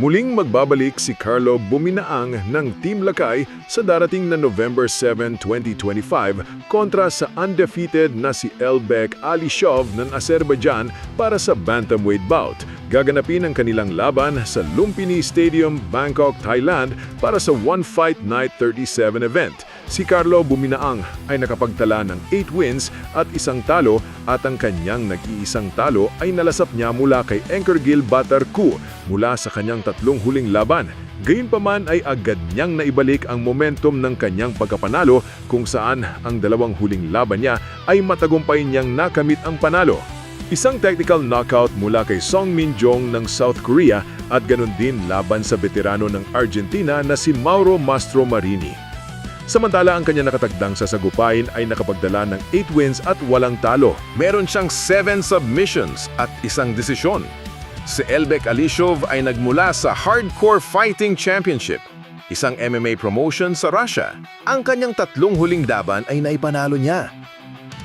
Muling magbabalik si Carlo Buminaang ng Team Lakay sa darating na November 7, 2025 kontra sa undefeated na si Elbek Alishov ng Azerbaijan para sa bantamweight bout. Gaganapin ang kanilang laban sa Lumpini Stadium, Bangkok, Thailand para sa One Fight Night 37 event. Si Carlo Buminaang ay nakapagtala ng 8 wins at isang talo at ang kanyang nag-iisang talo ay nalasap niya mula kay Anchorgil Batarku mula sa kanyang tatlong huling laban. Gayunpaman ay agad niyang naibalik ang momentum ng kanyang pagkapanalo kung saan ang dalawang huling laban niya ay matagumpay niyang nakamit ang panalo. Isang technical knockout mula kay Song Min Jong ng South Korea at ganun din laban sa veterano ng Argentina na si Mauro Mastro Marini. Samantala ang kanya nakatagdang sa sagupain ay nakapagdala ng 8 wins at walang talo. Meron siyang 7 submissions at isang desisyon. Si Elbek Alishov ay nagmula sa Hardcore Fighting Championship, isang MMA promotion sa Russia. Ang kanyang tatlong huling laban ay naipanalo niya.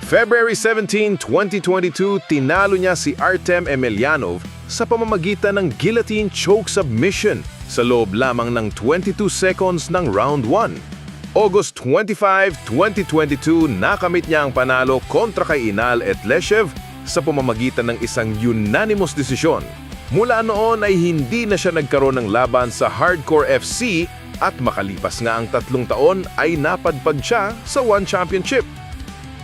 February 17, 2022, tinalo niya si Artem Emelianov sa pamamagitan ng guillotine choke submission sa loob lamang ng 22 seconds ng round 1. August 25, 2022, nakamit niya ang panalo kontra kay Inal et Leshev sa pamamagitan ng isang unanimous desisyon. Mula noon ay hindi na siya nagkaroon ng laban sa Hardcore FC at makalipas nga ang tatlong taon ay napadpad siya sa One Championship.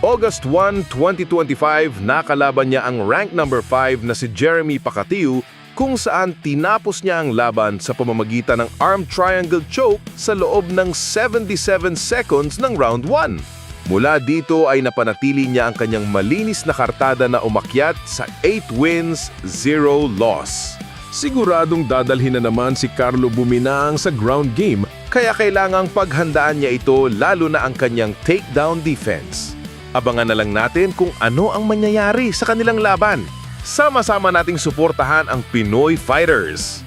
August 1, 2025, nakalaban niya ang rank number 5 na si Jeremy Pacatiu kung saan tinapos niya ang laban sa pamamagitan ng arm triangle choke sa loob ng 77 seconds ng round 1. Mula dito ay napanatili niya ang kanyang malinis na kartada na umakyat sa 8 wins, 0 loss. Siguradong dadalhin na naman si Carlo Buminaang sa ground game kaya kailangang paghandaan niya ito lalo na ang kanyang takedown defense. Abangan na lang natin kung ano ang mangyayari sa kanilang laban. Sama-sama nating suportahan ang Pinoy Fighters.